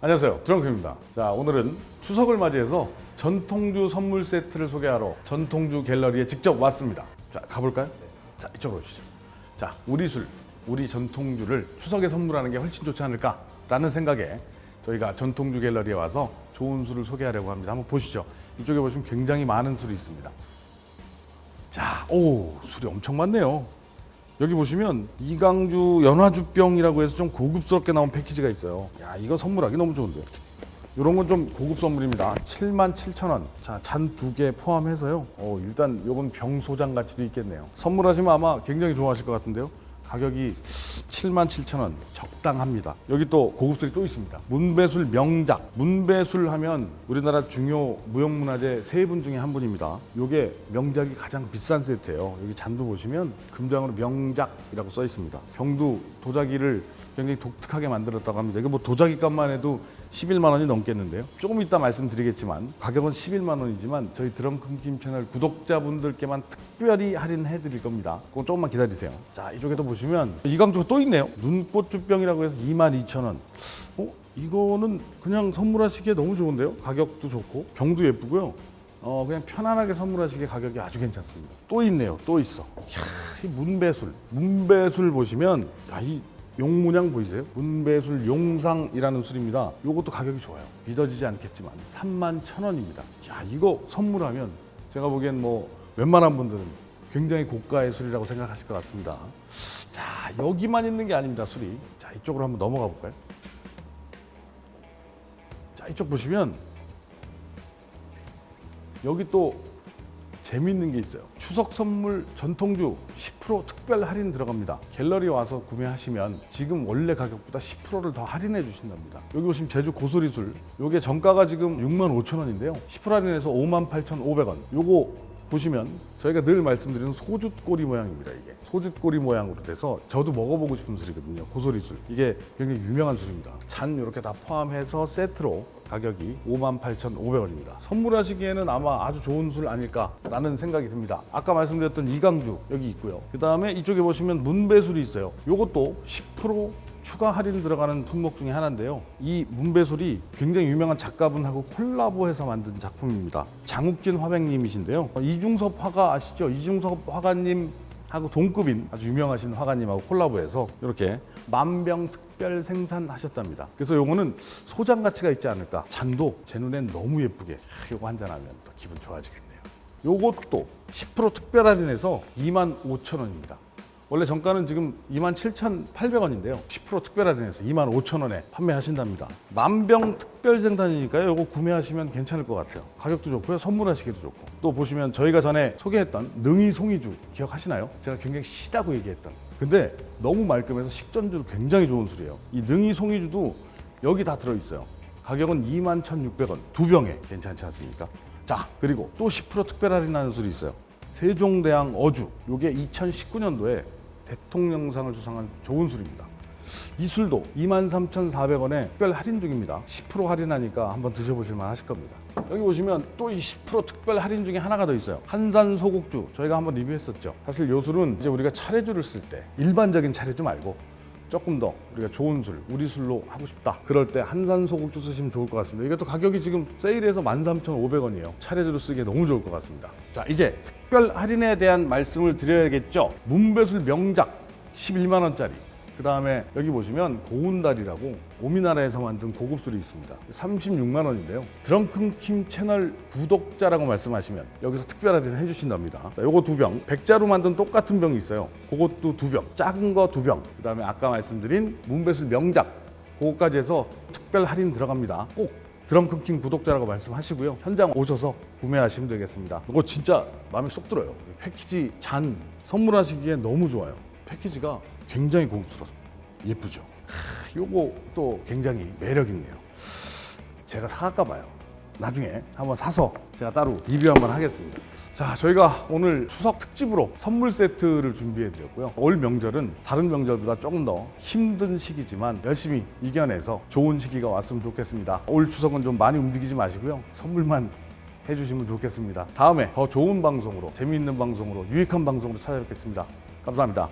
안녕하세요. 드렁크입니다. 자, 오늘은 추석을 맞이해서 전통주 선물 세트를 소개하러 전통주 갤러리에 직접 왔습니다. 자, 가볼까요? 자, 이쪽으로 오시죠. 자, 우리 술, 우리 전통주를 추석에 선물하는 게 훨씬 좋지 않을까라는 생각에 저희가 전통주 갤러리에 와서 좋은 술을 소개하려고 합니다. 한번 보시죠. 이쪽에 보시면 굉장히 많은 술이 있습니다. 자, 오, 술이 엄청 많네요. 여기 보시면 이강주 연화주병이라고 해서 좀 고급스럽게 나온 패키지가 있어요. 야, 이거 선물하기 너무 좋은데요. 이런 건 좀 고급 선물입니다. 7만 7천 원. 자, 잔 두 개 포함해서요. 어, 일단 요건 병 소장 가치도 있겠네요. 선물하시면 아마 굉장히 좋아하실 것 같은데요. 가격이 7만 7천 원 적당합니다. 여기 또 고급술이 또 있습니다. 문배술 명작. 문배술 하면 우리나라 중요 무형문화재 세 분 중에 한 분입니다. 요게 명작이 가장 비싼 세트예요. 여기 잔도 보시면 금장으로 명작이라고 써 있습니다. 병도 도자기를 굉장히 독특하게 만들었다고 합니다. 이거 뭐 도자기 값만 해도 11만 원이 넘겠는데요. 조금 이따 말씀드리겠지만 가격은 11만 원이지만 저희 드럼큰킴 채널 구독자분들께만 특별히 할인해 드릴 겁니다. 그거 조금만 기다리세요. 자, 이쪽에도 보시면 이강주가 또 있네요. 눈꽃주병이라고 해서 2만 2천 원. 어? 이거는 그냥 선물하시기에 너무 좋은데요. 가격도 좋고 병도 예쁘고요. 어 그냥 편안하게 선물하시기에 가격이 아주 괜찮습니다. 또 있네요. 또 있어. 이야, 이 문배술. 문배술 보시면 야, 이 용문양 보이세요? 문배술 용상이라는 술입니다. 요것도 가격이 좋아요. 믿어지지 않겠지만 3만 천 원입니다. 자, 이거 선물하면 제가 보기엔 뭐 웬만한 분들은 굉장히 고가의 술이라고 생각하실 것 같습니다. 자, 여기만 있는 게 아닙니다, 술이. 자, 이쪽으로 한번 넘어가 볼까요? 자, 이쪽 보시면 여기 또 재밌는 게 있어요. 추석 선물 전통주 10% 특별 할인 들어갑니다. 갤러리 와서 구매하시면 지금 원래 가격보다 10%를 더 할인해 주신답니다. 여기 보시면 제주 고소리술. 요게 정가가 지금 6만 5천 원인데요. 10% 할인해서 5만 8,500원. 요거 보시면 저희가 늘 말씀드리는 소주꼬리 모양입니다. 이게 소주꼬리 모양으로 돼서 저도 먹어보고 싶은 술이거든요. 고소리술. 이게 굉장히 유명한 술입니다. 잔 이렇게 다 포함해서 세트로 가격이 58,500원입니다. 선물하시기에는 아마 아주 좋은 술 아닐까라는 생각이 듭니다. 아까 말씀드렸던 이강주 여기 있고요. 그 다음에 이쪽에 보시면 문배술이 있어요. 이것도 10% 추가 할인 들어가는 품목 중에 하나인데요. 이 문배술이 굉장히 유명한 작가분하고 콜라보해서 만든 작품입니다. 장욱진 화백님이신데요. 이중섭 화가 아시죠? 이중섭 화가님 하고 동급인 아주 유명하신 화가님하고 콜라보해서 이렇게 만병 특별 생산하셨답니다. 그래서 요거는 소장 가치가 있지 않을까. 잔도 제 눈엔 너무 예쁘게 하, 요거 한 잔 하면 또 기분 좋아지겠네요. 요것도 10% 특별 할인해서 2만 5천 원입니다. 원래 정가는 지금 27,800원인데요. 10% 특별 할인해서 25,000원에 판매하신답니다. 만병 특별 생산이니까요. 이거 구매하시면 괜찮을 것 같아요. 가격도 좋고요. 선물하시기도 좋고. 또 보시면 저희가 전에 소개했던 능이 송이주 기억하시나요? 제가 굉장히 시다고 얘기했던. 근데 너무 말끔해서 식전주로 굉장히 좋은 술이에요. 이 능이 송이주도 여기 다 들어있어요. 가격은 21,600원. 두 병에 괜찮지 않습니까? 자, 그리고 또 10% 특별 할인하는 술이 있어요. 세종대왕 어주. 요게 2019년도에 대통령상을 수상한 좋은 술입니다. 이 술도 23,400원에 특별 할인 중입니다. 10% 할인하니까 한번 드셔보실 만 하실 겁니다. 여기 보시면 또 이 10% 특별 할인 중에 하나가 더 있어요. 한산 소곡주. 저희가 한번 리뷰했었죠. 사실 요 술은 이제 우리가 차례주를 쓸 때 일반적인 차례주 말고 조금 더 우리가 좋은 술, 우리 술로 하고 싶다. 그럴 때 한산 소곡주 쓰시면 좋을 것 같습니다. 또 가격이 지금 세일해서 13,500원이에요. 차례주로 쓰기에 너무 좋을 것 같습니다. 자, 이제 특별 할인에 대한 말씀을 드려야겠죠. 문배술 명작 11만 원짜리. 그 다음에 여기 보시면 고운달이라고 오미나라에서 만든 고급 술이 있습니다. 36만 원인데요. 드렁큰킴 채널 구독자라고 말씀하시면 여기서 특별 할인 해주신답니다. 자, 요거 두 병. 백자로 만든 똑같은 병이 있어요. 그것도 두 병. 작은 거 두 병. 그 다음에 아까 말씀드린 문배술 명작. 그거까지 해서 특별 할인 들어갑니다. 꼭 드럼큰킹 구독자라고 말씀하시고요. 현장 오셔서 구매하시면 되겠습니다. 이거 진짜 마음에 쏙 들어요. 패키지 잔 선물하시기에 너무 좋아요. 패키지가 굉장히 고급스럽습니다. 예쁘죠? 하, 요거 또 굉장히 매력 있네요. 제가 사갈까 봐요. 나중에 한번 사서 제가 따로 리뷰 한번 하겠습니다. 자, 저희가 오늘 추석 특집으로 선물 세트를 준비해 드렸고요. 올 명절은 다른 명절보다 조금 더 힘든 시기지만 열심히 이겨내서 좋은 시기가 왔으면 좋겠습니다. 올 추석은 좀 많이 움직이지 마시고요. 선물만 해주시면 좋겠습니다. 다음에 더 좋은 방송으로, 재미있는 방송으로, 유익한 방송으로 찾아뵙겠습니다. 감사합니다.